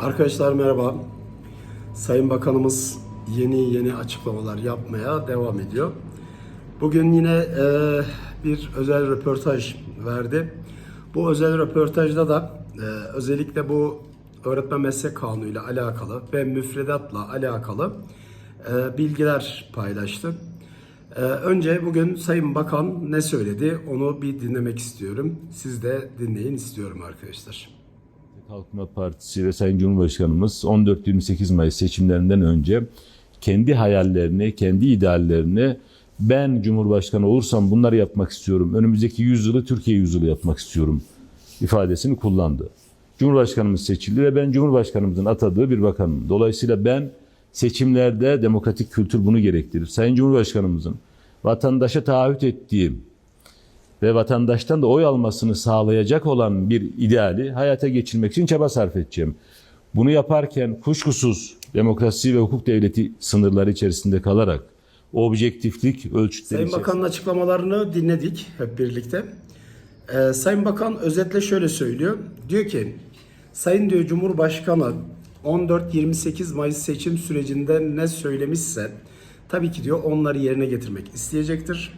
Arkadaşlar merhaba. Sayın Bakanımız yeni yeni açıklamalar yapmaya devam ediyor. Bugün yine e, bir özel röportaj verdi. Bu özel röportajda da e, özellikle bu öğretmen meslek kanunu ile alakalı ve müfredatla alakalı e, bilgiler paylaştı. E, önce bugün Sayın Bakan ne söyledi onu bir dinlemek istiyorum. Siz de dinleyin istiyorum arkadaşlar. Kalkınma Partisi ve Sayın Cumhurbaşkanımız 14-28 Mayıs seçimlerinden önce kendi hayallerini, kendi ideallerini ben Cumhurbaşkanı olursam bunları yapmak istiyorum. Önümüzdeki yüzyılı Türkiye yüzyılı yapmak istiyorum ifadesini kullandı. Cumhurbaşkanımız seçildi ve ben Cumhurbaşkanımızın atadığı bir bakanım. Dolayısıyla ben seçimlerde demokratik kültür bunu gerektirir. Sayın Cumhurbaşkanımızın vatandaşa taahhüt ettiği ve vatandaştan da oy almasını sağlayacak olan bir ideali hayata geçirmek için çaba sarf edeceğim. Bunu yaparken kuşkusuz demokrasi ve hukuk devleti sınırları içerisinde kalarak objektiflik ölçütleri Sayın Bakan'ın açıklamalarını dinledik hep birlikte. Ee, Sayın Bakan özetle şöyle söylüyor. Diyor ki, Sayın diyor Cumhurbaşkanı 14-28 Mayıs seçim sürecinde ne söylemişse tabii ki diyor onları yerine getirmek isteyecektir.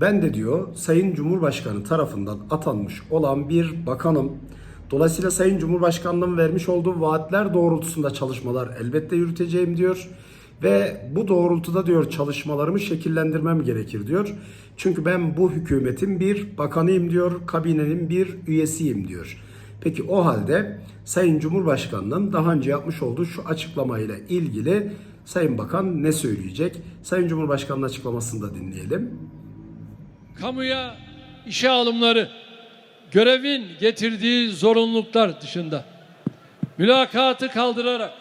Ben de diyor Sayın Cumhurbaşkanı tarafından atanmış olan bir bakanım. Dolayısıyla Sayın Cumhurbaşkanlığının vermiş olduğu vaatler doğrultusunda çalışmalar elbette yürüteceğim diyor. Ve bu doğrultuda diyor çalışmalarımı şekillendirmem gerekir diyor. Çünkü ben bu hükümetin bir bakanıyım diyor, kabinenin bir üyesiyim diyor. Peki o halde Sayın Cumhurbaşkanı'nın daha önce yapmış olduğu şu açıklamayla ilgili Sayın Bakan ne söyleyecek? Sayın Cumhurbaşkanı'nın açıklamasını da dinleyelim. Kamuya işe alımları görevin getirdiği zorunluluklar dışında mülakatı kaldırarak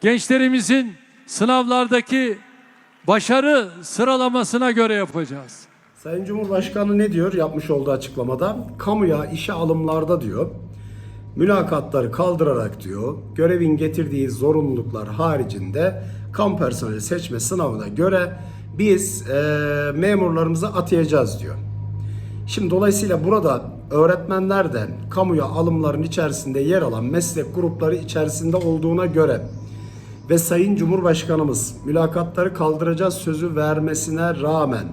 gençlerimizin sınavlardaki başarı sıralamasına göre yapacağız. Sayın Cumhurbaşkanı ne diyor yapmış olduğu açıklamada? Kamuya işe alımlarda diyor mülakatları kaldırarak diyor görevin getirdiği zorunluluklar haricinde kamu personeli seçme sınavına göre biz eee, memurlarımızı atayacağız diyor. Şimdi dolayısıyla burada öğretmenlerden kamuya alımların içerisinde yer alan meslek grupları içerisinde olduğuna göre ve Sayın Cumhurbaşkanımız mülakatları kaldıracağız sözü vermesine rağmen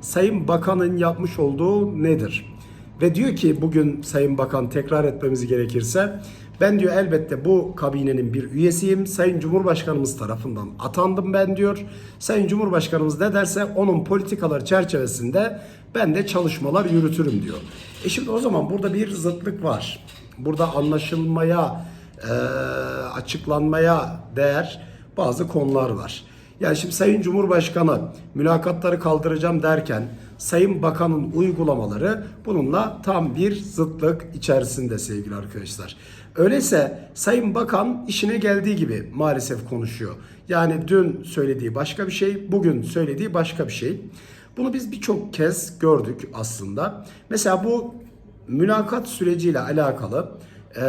Sayın Bakan'ın yapmış olduğu nedir? Ve diyor ki bugün Sayın Bakan tekrar etmemiz gerekirse ben diyor elbette bu kabinenin bir üyesiyim. Sayın Cumhurbaşkanımız tarafından atandım ben diyor. Sayın Cumhurbaşkanımız ne derse onun politikaları çerçevesinde ben de çalışmalar yürütürüm diyor. E şimdi o zaman burada bir zıtlık var. Burada anlaşılmaya, e, açıklanmaya değer bazı konular var. Yani şimdi Sayın Cumhurbaşkanı mülakatları kaldıracağım derken Sayın Bakan'ın uygulamaları bununla tam bir zıtlık içerisinde sevgili arkadaşlar. Öyleyse Sayın Bakan işine geldiği gibi maalesef konuşuyor. Yani dün söylediği başka bir şey, bugün söylediği başka bir şey. Bunu biz birçok kez gördük aslında. Mesela bu mülakat süreciyle alakalı e,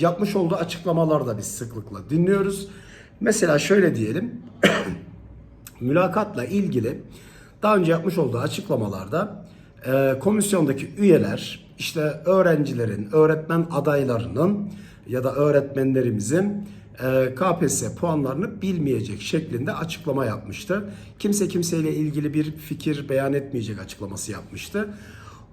yapmış olduğu açıklamalarda biz sıklıkla dinliyoruz. Mesela şöyle diyelim, mülakatla ilgili daha önce yapmış olduğu açıklamalarda e, komisyondaki üyeler işte öğrencilerin, öğretmen adaylarının ya da öğretmenlerimizin e, KPSS puanlarını bilmeyecek şeklinde açıklama yapmıştı. Kimse kimseyle ilgili bir fikir beyan etmeyecek açıklaması yapmıştı.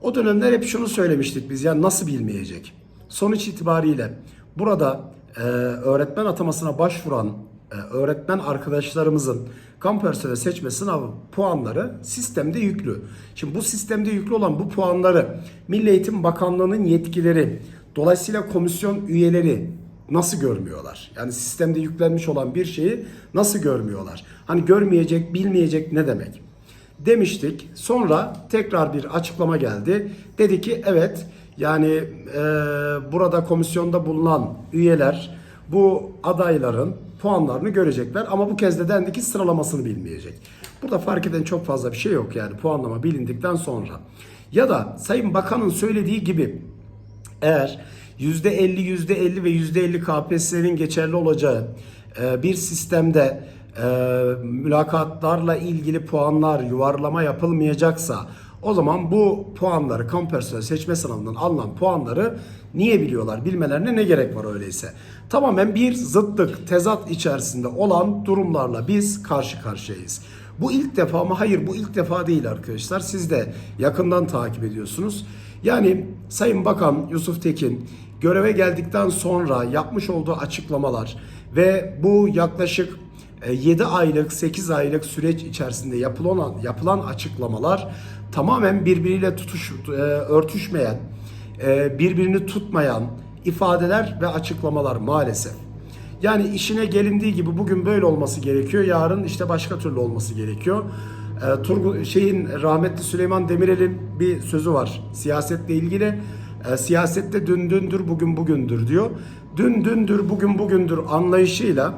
O dönemler hep şunu söylemiştik biz ya nasıl bilmeyecek? Sonuç itibariyle burada e, öğretmen atamasına başvuran e, öğretmen arkadaşlarımızın kamu personeli seçme sınavı puanları sistemde yüklü. Şimdi bu sistemde yüklü olan bu puanları Milli Eğitim Bakanlığı'nın yetkileri dolayısıyla komisyon üyeleri nasıl görmüyorlar? Yani sistemde yüklenmiş olan bir şeyi nasıl görmüyorlar? Hani görmeyecek, bilmeyecek ne demek? demiştik. Sonra tekrar bir açıklama geldi. Dedi ki evet yani e, burada komisyonda bulunan üyeler bu adayların puanlarını görecekler ama bu kez de dendi ki sıralamasını bilmeyecek. Burada fark eden çok fazla bir şey yok yani puanlama bilindikten sonra. Ya da Sayın Bakan'ın söylediği gibi eğer %50, %50 ve %50 KPSS'nin geçerli olacağı e, bir sistemde e, mülakatlarla ilgili puanlar yuvarlama yapılmayacaksa O zaman bu puanları kamu personel seçme sınavından alınan puanları niye biliyorlar? Bilmelerine ne gerek var öyleyse? Tamamen bir zıtlık, tezat içerisinde olan durumlarla biz karşı karşıyayız. Bu ilk defa mı? Hayır bu ilk defa değil arkadaşlar. Siz de yakından takip ediyorsunuz. Yani Sayın Bakan Yusuf Tekin göreve geldikten sonra yapmış olduğu açıklamalar ve bu yaklaşık 7 aylık 8 aylık süreç içerisinde yapılan yapılan açıklamalar tamamen birbiriyle tutuş e, örtüşmeyen, e, birbirini tutmayan ifadeler ve açıklamalar maalesef. Yani işine gelindiği gibi bugün böyle olması gerekiyor. Yarın işte başka türlü olması gerekiyor. E, Turgut şeyin rahmetli Süleyman Demirel'in bir sözü var siyasetle ilgili. E, siyasette dün dündür bugün bugündür diyor. Dün dündür bugün bugündür anlayışıyla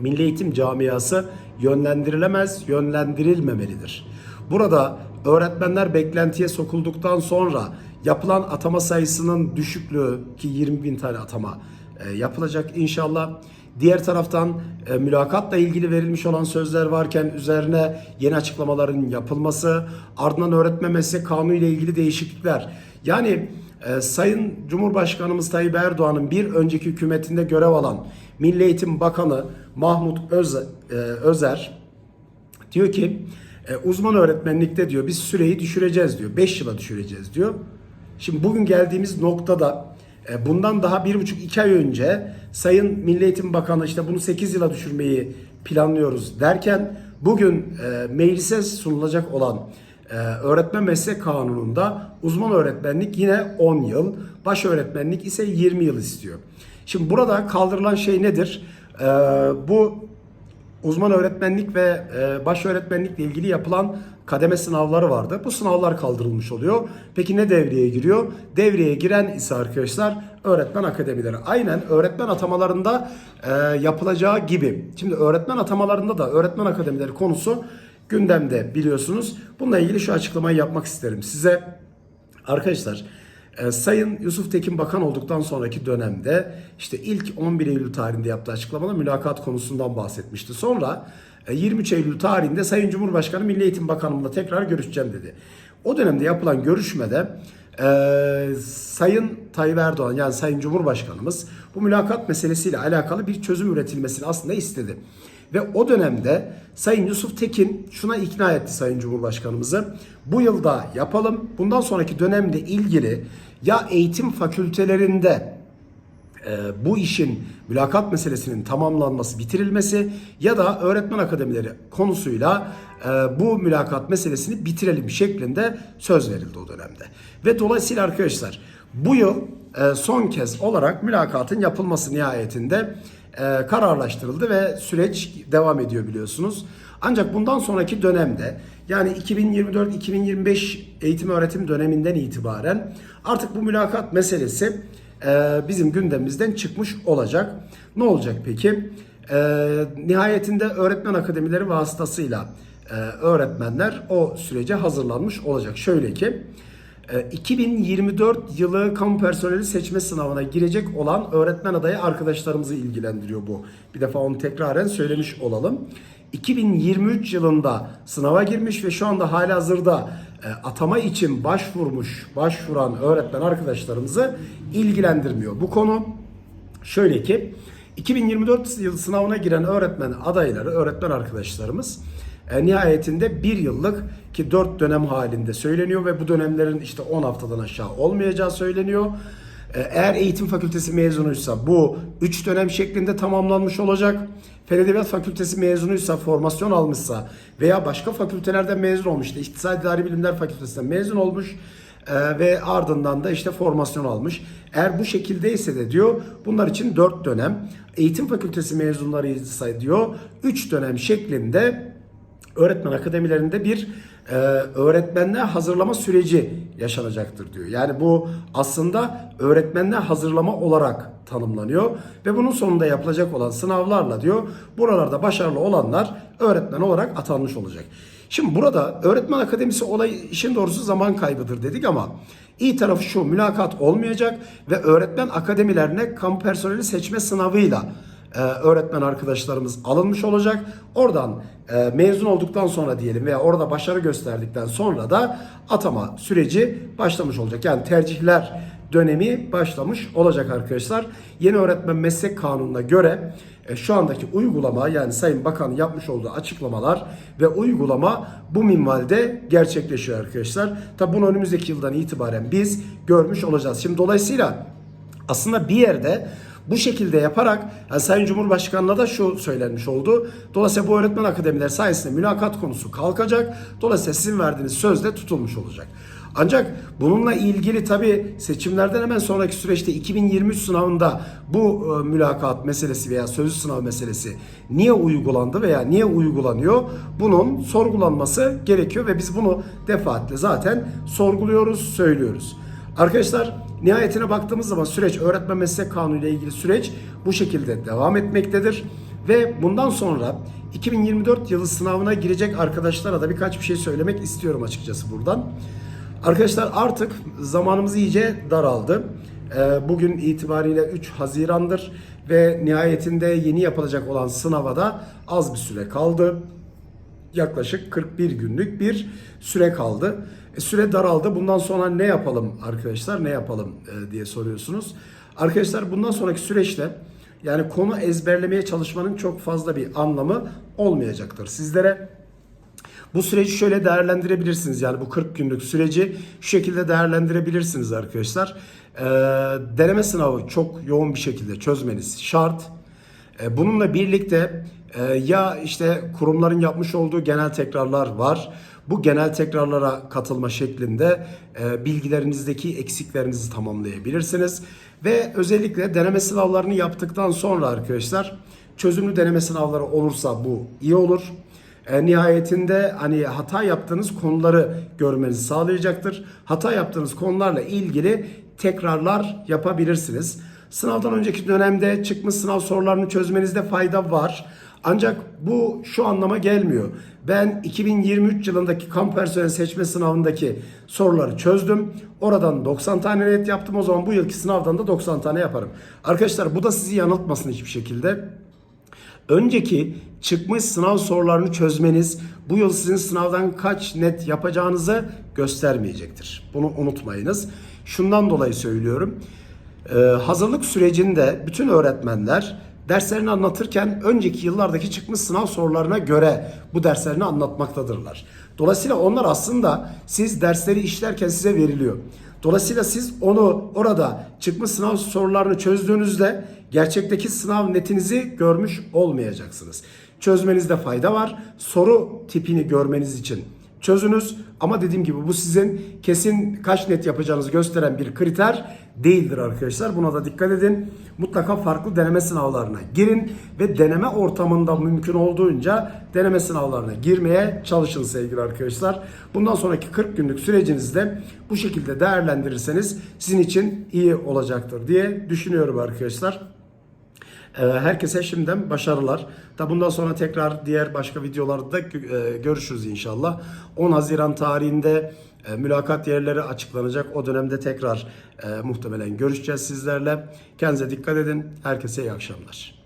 Milli Eğitim camiası yönlendirilemez, yönlendirilmemelidir. Burada öğretmenler beklentiye sokulduktan sonra yapılan atama sayısının düşüklüğü ki 20 bin tane atama e, yapılacak inşallah. Diğer taraftan e, mülakatla ilgili verilmiş olan sözler varken üzerine yeni açıklamaların yapılması, ardından öğretmen meslek kanunu ile ilgili değişiklikler. Yani e, Sayın Cumhurbaşkanımız Tayyip Erdoğan'ın bir önceki hükümetinde görev alan Milli Eğitim Bakanı Mahmut Öz, e, Özer diyor ki e, uzman öğretmenlikte diyor biz süreyi düşüreceğiz diyor. 5 yıla düşüreceğiz diyor. Şimdi bugün geldiğimiz noktada bundan daha bir buçuk iki ay önce Sayın Milli Eğitim Bakanı işte bunu 8 yıla düşürmeyi planlıyoruz derken bugün e, meclise sunulacak olan e, öğretmen meslek kanununda uzman öğretmenlik yine 10 yıl, baş öğretmenlik ise 20 yıl istiyor. Şimdi burada kaldırılan şey nedir? E, bu uzman öğretmenlik ve e, baş öğretmenlikle ilgili yapılan kademe sınavları vardı. Bu sınavlar kaldırılmış oluyor. Peki ne devreye giriyor? Devreye giren ise arkadaşlar öğretmen akademileri. Aynen öğretmen atamalarında e, yapılacağı gibi. Şimdi öğretmen atamalarında da öğretmen akademileri konusu gündemde biliyorsunuz. Bununla ilgili şu açıklamayı yapmak isterim size. Arkadaşlar e, Sayın Yusuf Tekin Bakan olduktan sonraki dönemde işte ilk 11 Eylül tarihinde yaptığı açıklamada mülakat konusundan bahsetmişti. Sonra e, 23 Eylül tarihinde Sayın Cumhurbaşkanı Milli Eğitim Bakanımla tekrar görüşeceğim dedi. O dönemde yapılan görüşmede e, Sayın Tayyip Erdoğan yani Sayın Cumhurbaşkanımız bu mülakat meselesiyle alakalı bir çözüm üretilmesini aslında istedi. Ve o dönemde Sayın Yusuf Tekin şuna ikna etti Sayın Cumhurbaşkanımızı. Bu yılda yapalım. Bundan sonraki dönemle ilgili ya eğitim fakültelerinde e, bu işin mülakat meselesinin tamamlanması, bitirilmesi ya da öğretmen akademileri konusuyla e, bu mülakat meselesini bitirelim şeklinde söz verildi o dönemde. Ve dolayısıyla arkadaşlar bu yıl e, son kez olarak mülakatın yapılması nihayetinde e, kararlaştırıldı ve süreç devam ediyor biliyorsunuz. Ancak bundan sonraki dönemde yani 2024-2025 eğitim öğretim döneminden itibaren artık bu mülakat meselesi e, bizim gündemimizden çıkmış olacak. Ne olacak peki? E, nihayetinde öğretmen akademileri vasıtasıyla e, öğretmenler o sürece hazırlanmış olacak. Şöyle ki 2024 yılı kamu personeli seçme sınavına girecek olan öğretmen adayı arkadaşlarımızı ilgilendiriyor bu. Bir defa onu tekraren söylemiş olalım. 2023 yılında sınava girmiş ve şu anda hala hazırda e, atama için başvurmuş, başvuran öğretmen arkadaşlarımızı ilgilendirmiyor. Bu konu şöyle ki 2024 yıl sınavına giren öğretmen adayları, öğretmen arkadaşlarımız e, nihayetinde bir yıllık ki 4 dönem halinde söyleniyor ve bu dönemlerin işte 10 haftadan aşağı olmayacağı söyleniyor. E, Eğer eğitim fakültesi mezunuysa bu 3 dönem şeklinde tamamlanmış olacak. Fen Edebiyat Fakültesi mezunuysa, formasyon almışsa veya başka fakültelerden mezun olmuş, işte İktisadi İdari Bilimler Fakültesinden mezun olmuş e, ve ardından da işte formasyon almış. Eğer bu şekildeyse de diyor bunlar için 4 dönem. Eğitim Fakültesi mezunları ise diyor 3 dönem şeklinde öğretmen akademilerinde bir e, öğretmenliğe hazırlama süreci yaşanacaktır diyor. Yani bu aslında öğretmenliğe hazırlama olarak tanımlanıyor ve bunun sonunda yapılacak olan sınavlarla diyor buralarda başarılı olanlar öğretmen olarak atanmış olacak. Şimdi burada öğretmen akademisi olay işin doğrusu zaman kaybıdır dedik ama iyi tarafı şu mülakat olmayacak ve öğretmen akademilerine kamu personeli seçme sınavıyla e, öğretmen arkadaşlarımız alınmış olacak. Oradan e, mezun olduktan sonra diyelim veya orada başarı gösterdikten sonra da atama süreci başlamış olacak. Yani tercihler dönemi başlamış olacak arkadaşlar. Yeni öğretmen meslek kanununa göre e, şu andaki uygulama yani Sayın Bakan yapmış olduğu açıklamalar ve uygulama bu minvalde gerçekleşiyor arkadaşlar. Tabi bunu önümüzdeki yıldan itibaren biz görmüş olacağız. Şimdi dolayısıyla aslında bir yerde bu şekilde yaparak yani Sayın Cumhurbaşkanı'na da şu söylenmiş oldu. Dolayısıyla bu öğretmen akademiler sayesinde mülakat konusu kalkacak. Dolayısıyla sizin verdiğiniz söz de tutulmuş olacak. Ancak bununla ilgili tabi seçimlerden hemen sonraki süreçte 2023 sınavında bu e, mülakat meselesi veya sözlü sınav meselesi niye uygulandı veya niye uygulanıyor? Bunun sorgulanması gerekiyor ve biz bunu defaatle zaten sorguluyoruz, söylüyoruz. Arkadaşlar nihayetine baktığımız zaman süreç öğretmen meslek kanunu ile ilgili süreç bu şekilde devam etmektedir. Ve bundan sonra 2024 yılı sınavına girecek arkadaşlara da birkaç bir şey söylemek istiyorum açıkçası buradan. Arkadaşlar artık zamanımız iyice daraldı. Ee, Bugün itibariyle 3 Haziran'dır ve nihayetinde yeni yapılacak olan sınava da az bir süre kaldı yaklaşık 41 günlük bir süre kaldı. E, süre daraldı. Bundan sonra ne yapalım arkadaşlar? Ne yapalım e, diye soruyorsunuz. Arkadaşlar bundan sonraki süreçte yani konu ezberlemeye çalışmanın çok fazla bir anlamı olmayacaktır. Sizlere bu süreci şöyle değerlendirebilirsiniz. Yani bu 40 günlük süreci şu şekilde değerlendirebilirsiniz arkadaşlar. Ee, deneme sınavı çok yoğun bir şekilde çözmeniz şart. E, Bununla birlikte e, ya işte kurumların yapmış olduğu genel tekrarlar var. Bu genel tekrarlara katılma şeklinde e, bilgilerinizdeki eksiklerinizi tamamlayabilirsiniz. Ve özellikle deneme sınavlarını yaptıktan sonra arkadaşlar çözümlü deneme sınavları olursa bu iyi olur. E, nihayetinde hani hata yaptığınız konuları görmenizi sağlayacaktır. Hata yaptığınız konularla ilgili tekrarlar yapabilirsiniz. Sınavdan önceki dönemde çıkmış sınav sorularını çözmenizde fayda var. Ancak bu şu anlama gelmiyor. Ben 2023 yılındaki kamp personel seçme sınavındaki soruları çözdüm. Oradan 90 tane net yaptım. O zaman bu yılki sınavdan da 90 tane yaparım. Arkadaşlar bu da sizi yanıltmasın hiçbir şekilde. Önceki çıkmış sınav sorularını çözmeniz bu yıl sizin sınavdan kaç net yapacağınızı göstermeyecektir. Bunu unutmayınız. Şundan dolayı söylüyorum. Ee, hazırlık sürecinde bütün öğretmenler derslerini anlatırken önceki yıllardaki çıkmış sınav sorularına göre bu derslerini anlatmaktadırlar. Dolayısıyla onlar aslında siz dersleri işlerken size veriliyor. Dolayısıyla siz onu orada çıkmış sınav sorularını çözdüğünüzde gerçekteki sınav netinizi görmüş olmayacaksınız. Çözmenizde fayda var. Soru tipini görmeniz için çözünüz. Ama dediğim gibi bu sizin kesin kaç net yapacağınızı gösteren bir kriter değildir arkadaşlar. Buna da dikkat edin. Mutlaka farklı deneme sınavlarına girin ve deneme ortamında mümkün olduğunca deneme sınavlarına girmeye çalışın sevgili arkadaşlar. Bundan sonraki 40 günlük sürecinizde bu şekilde değerlendirirseniz sizin için iyi olacaktır diye düşünüyorum arkadaşlar. Ee, Herkese şimdiden başarılar. Da bundan sonra tekrar diğer başka videolarda e, görüşürüz inşallah. 10 Haziran tarihinde e, mülakat yerleri açıklanacak. O dönemde tekrar e, muhtemelen görüşeceğiz sizlerle. Kendinize dikkat edin. Herkese iyi akşamlar.